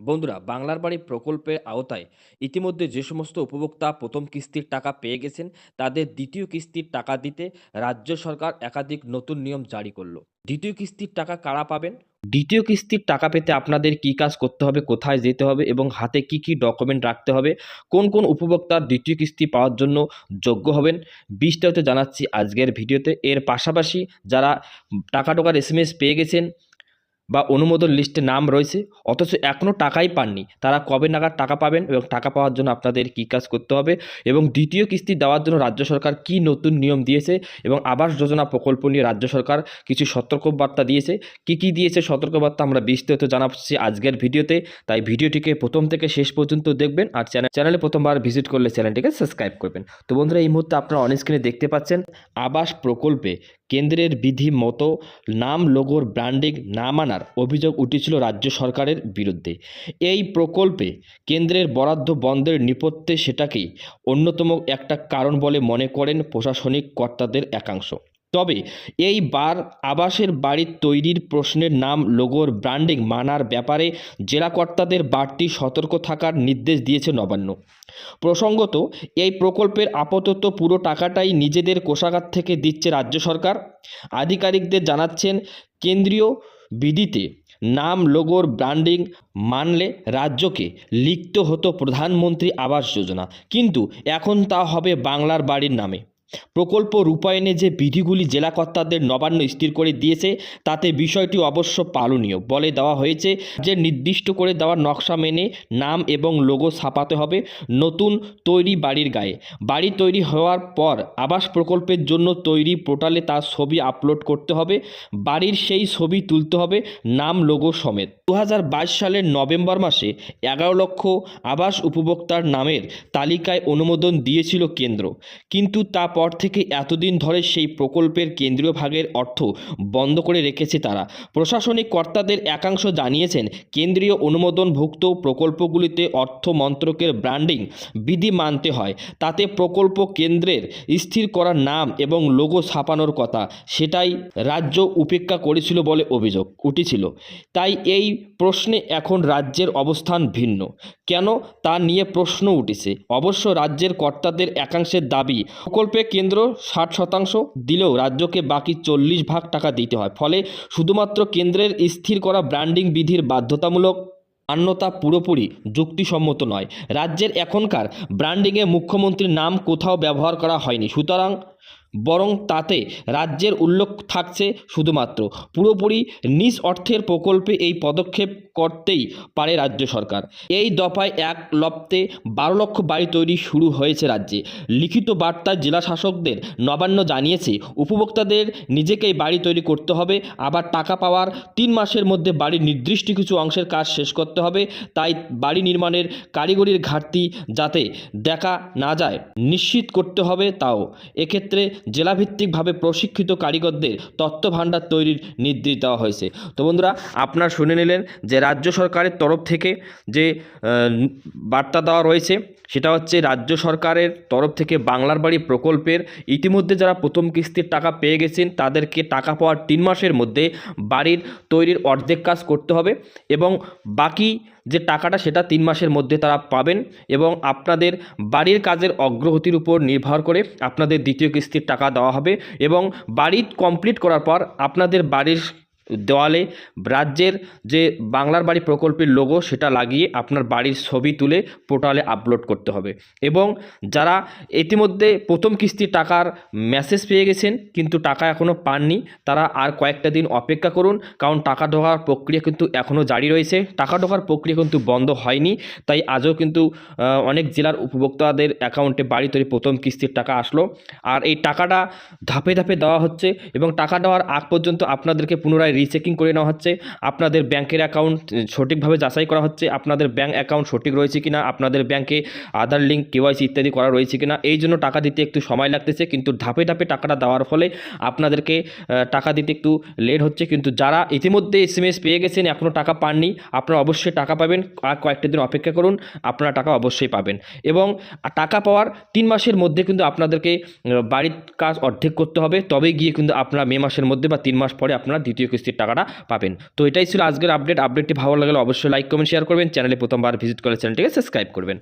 বন্ধুরা, বাংলার বাড়ি প্রকল্পের আওতায় ইতিমধ্যে যে সমস্ত উপভোক্তা প্রথম কিস্তির টাকা পেয়ে গেছেন, তাদের দ্বিতীয় কিস্তির টাকা দিতে রাজ্য সরকার একাধিক নতুন নিয়ম জারি করল। দ্বিতীয় কিস্তির টাকা কারা পাবেন? দ্বিতীয় কিস্তির টাকা পেতে আপনাদের কি কাজ করতে হবে, কোথায় যেতে হবে এবং হাতে কি কি ডকুমেন্ট রাখতে হবে? কোন কোন উপভোক্তার দ্বিতীয় কিস্তি পাওয়ার জন্য যোগ্য হবেন? বিস্তারিত জানাচ্ছি আজকের ভিডিওতে। এর পাশাপাশি যারা টাকা টোকার এস পেয়ে গেছেন বা অনুমোদন লিস্টে নাম রয়েছে, অথচ এখনও টাকাই পাননি। তারা কবে নাগাদ টাকা পাবেন এবং টাকা পাওয়ার জন্য আপনাদের কী কাজ করতে হবে? এবং দ্বিতীয় কিস্তি দেওয়ার জন্য রাজ্য সরকার কি নতুন নিয়ম দিয়েছে? এবং আবাস যোজনা প্রকল্প নিয়ে রাজ্য সরকার কিছু সতর্কবার্তা দিয়েছে? কি কি দিয়েছে সতর্কবার্তা আমরা বিস্তারিত জানাচ্ছি আজকের ভিডিওতে। তাই ভিডিওটিকে প্রথম থেকে শেষ পর্যন্ত দেখবেন আর চ্যানেল চ্যানেলে প্রথমবার ভিজিট করলে চ্যানেলটিকে সাবস্ক্রাইব করবেন। তো বন্ধুরা, এই মুহূর্তে আপনারা অন স্ক্রিনে দেখতে পাচ্ছেন আবাস প্রকল্পে কেন্দ্রের বিধি মতো নাম, লোগোর, ব্র্যান্ডিং, নাম না মানার অভিযোগ উঠেছিল রাজ্য সরকারের বিরুদ্ধে। এই প্রকল্পে কেন্দ্রের বরাদ্দ বন্ধের নেপথ্যে সেটাকেই অন্যতম একটা কারণ বলে মনে করেন প্রশাসনিক কর্তাদের একাংশ। তবে এই বার আবাসের বাড়ি তৈরির প্রশ্নের নাম, লোগোর ব্র্যান্ডিং, মানার ব্যাপারে জেলা কর্তাদের বাড়তি সতর্ক থাকার নির্দেশ দিয়েছে নবান্ন। প্রসঙ্গত, এই প্রকল্পের আপাতত পুরো টাকাটাই নিজেদের কোষাগার থেকে দিচ্ছে রাজ্য সরকার। আধিকারিকদের জানাচ্ছেন, কেন্দ্রীয় বিধিতে নাম, লোগোর ব্র্যান্ডিং মানলে রাজ্যকে লিখতে হতো প্রধানমন্ত্রী আবাস যোজনা। কিন্তু এখন তা হবে বাংলার বাড়ির নামে। প্রকল্প রূপায়ণে যে বিধিগুলি জেলা কর্তাদের নবান্ন স্থির করে দিয়েছে, তাতে বিষয়টি অবশ্য পালনীয়। বলে দেওয়া হয়েছে যে, নির্দিষ্ট করে দেওয়া নকশা মেনে নাম এবং লোগো ছাপাতে হবে নতুন তৈরি বাড়ির গায়ে। বাড়ি তৈরি হওয়ার পর আবাস প্রকল্পের জন্য তৈরি পোর্টালে তার ছবি আপলোড করতে হবে, বাড়ির সেই ছবি তুলতে হবে, নাম, লোগো সমেত। দু হাজার বাইশ সালের নভেম্বর মাসে এগারো লক্ষ আবাস উপভোক্তার নামের তালিকায় অনুমোদন দিয়েছিল কেন্দ্র। কিন্তু তারপর থেকে এতদিন ধরে সেই প্রকল্পের কেন্দ্রীয় ভাগের অর্থ বন্ধ করে রেখেছে তারা। প্রশাসনিক কর্তাদের একাংশ জানিয়েছেন, কেন্দ্রীয় অনুমোদনভুক্ত প্রকল্পগুলিতে অর্থ মন্ত্রকের ব্র্যান্ডিং বিধি মানতে হয়। তাতে প্রকল্প কেন্দ্রের স্থির করা নাম এবং লোগো ছাপানোর কথা, সেটাই রাজ্য উপেক্ষা করেছিল বলে অভিযোগ উঠেছিল। তাই এই প্রশ্নে এখন রাজ্যের অবস্থান ভিন্ন। কেন তা নিয়ে প্রশ্ন উঠেছে। অবশ্য রাজ্যের কর্তাদের একাংশের দাবি, প্রকল্পে কেন্দ্র ষাট শতাংশ দিলেও রাজ্যকে বাকি চল্লিশ ভাগ টাকা দিতে হয়। ফলে শুধুমাত্র কেন্দ্রের স্থির করা ব্র্যান্ডিং বিধির বাধ্যতামূলক মান্যতা পুরোপুরি যুক্তিসম্মত নয়। রাজ্যের এখনকার ব্র্যান্ডিংয়ে মুখ্যমন্ত্রীর নাম কোথাও ব্যবহার করা হয়নি। সুতরাং বরং তাতে রাজ্যের উল্লেখ থাকছে শুধুমাত্র। পুরোপুরি নিজ অর্থের প্রকল্পে এই পদক্ষেপ করতেই পারে রাজ্য সরকার। এই দফায় এক লপ্তে বারো লক্ষ বাড়ি তৈরি শুরু হয়েছে রাজ্যে। লিখিত বার্তায় জেলা শাসকদের নবান্ন জানিয়েছে, উপভোক্তাদের নিজেকেই বাড়ি তৈরি করতে হবে, আবার টাকা পাওয়ার তিন মাসের মধ্যে বাড়ির নির্দিষ্ট কিছু অংশের কাজ শেষ করতে হবে, তাই বাড়ি নির্মাণের কারিগরির ঘাটতি যাতে দেখা না যায়, নিশ্চিত করতে হবে তাও। এক্ষেত্রে জেলাভিত্তিকভাবে প্রশিক্ষিত কারিগরদের তত্ত্ব ভাণ্ডার তৈরির নির্দেশ দেওয়া হয়েছে। তো বন্ধুরা, আপনারা শুনে নিলেন যে রাজ্য সরকারের তরফ থেকে যে বার্তা দেওয়া রয়েছে, সেটা হচ্ছে রাজ্য সরকারের তরফ থেকে বাংলার বাড়ি প্রকল্পের ইতিমধ্যে যারা প্রথম কিস্তির টাকা পেয়ে গেছেন, তাদেরকে টাকা পাওয়ার তিন মাসের মধ্যে বাড়ির তৈরির অর্ধেক কাজ করতে হবে এবং বাকি যে টাকাটা সেটা তিন মাসের মধ্যে তারা পাবেন এবং আপনাদের বাড়ির কাজের অগ্রগতির উপর নির্ভর করে আপনাদের দ্বিতীয় কিস্তির টাকা দেওয়া হবে এবং বাড়ি কমপ্লিট করার পর আপনাদের বাড়ির দেওয়ালে রাজ্যের যে বাংলার বাড়ি প্রকল্পের লোগো সেটা লাগিয়ে আপনার বাড়ির ছবি তুলে পোর্টালে আপলোড করতে হবে। এবং যারা ইতিমধ্যে প্রথম কিস্তির টাকার মেসেজ পেয়ে গেছেন কিন্তু টাকা এখনও পাননি, তারা আর কয়েকটা দিন অপেক্ষা করুন, কারণ টাকা ঢোকার প্রক্রিয়া কিন্তু এখনও জারি রয়েছে। টাকা ঢোকার প্রক্রিয়া কিন্তু বন্ধ হয়নি, তাই আজও কিন্তু অনেক জেলার উপভোক্তাদের অ্যাকাউন্টে বাড়ি তৈরি প্রথম কিস্তির টাকা আসলো। আর এই টাকাটা ধাপে ধাপে দেওয়া হচ্ছে এবং টাকা দেওয়ার আগ পর্যন্ত আপনাদেরকে পুনরায় রিচেকিং করে নেওয়া হচ্ছে। আপনাদের ব্যাংকের অ্যাকাউন্ট সঠিকভাবে যাচাই করা হচ্ছে। আপনাদের ব্যাংক অ্যাকাউন্ট সঠিক রয়েছে কিনা, আপনাদের ব্যাংকে আধার লিঙ্ক কেওয়াইসি ইত্যাদি করা রয়েছে কিনা, এই জন্য টাকা দিতে একটু সময় লাগতেছে, কিন্তু ধাপে ধাপে টাকাটা দেওয়ার ফলে আপনাদেরকে টাকা দিতে একটু লেট হচ্ছে। কিন্তু যারা ইতিমধ্যে এস পেয়ে গেছেন এখনও টাকা পাননি, আপনারা অবশ্যই টাকা পাবেন। আর কয়েকটা দিন অপেক্ষা করুন, আপনারা টাকা অবশ্যই পাবেন। এবং টাকা পাওয়ার তিন মাসের মধ্যে কিন্তু আপনাদেরকে বাড়ির কাজ অর্ধেক করতে হবে। তবেই গিয়ে কিন্তু আপনারা মে মাসের মধ্যে বা তিন মাস পরে আপনারা দ্বিতীয় কিস্তি কিস্তির টাকাটা পাবেন। তো এটাই ছিল আজকের আপডেট আপডেটটি ভালো লাগলে অবশ্যই লাইক কমেন্ট শেয়ার করবেন। চ্যানেলে প্রথমবার ভিজিট করে চ্যানেলটিকে সাবস্ক্রাইব করবেন।